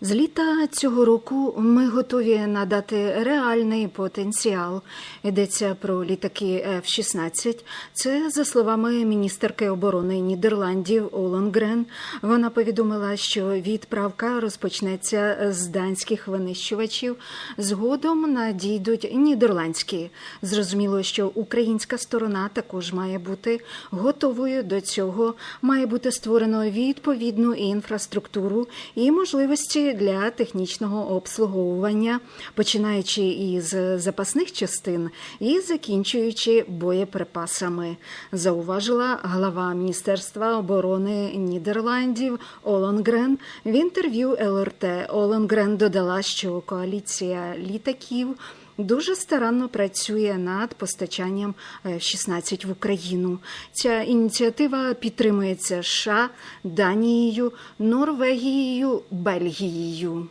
З літа цього року ми готові надати реальний потенціал. Йдеться про літаки F-16. Це за словами міністерки оборони Нідерландів Олонгрен. Вона повідомила, що відправка розпочнеться з данських винищувачів. Згодом надійдуть нідерландські. Зрозуміло, що українська сторона також має бути готовою до цього. Має бути створено відповідну інфраструктуру і можливості для технічного обслуговування, починаючи із запасних частин і закінчуючи боєприпасами, зауважила глава Міністерства оборони Нідерландів Оленгрен. В інтерв'ю ЛРТ Оленгрен додала, що коаліція літаків. Дуже старанно працює над постачанням F-16 в Україну. Ця ініціатива підтримується США, Данією, Норвегією, Бельгією.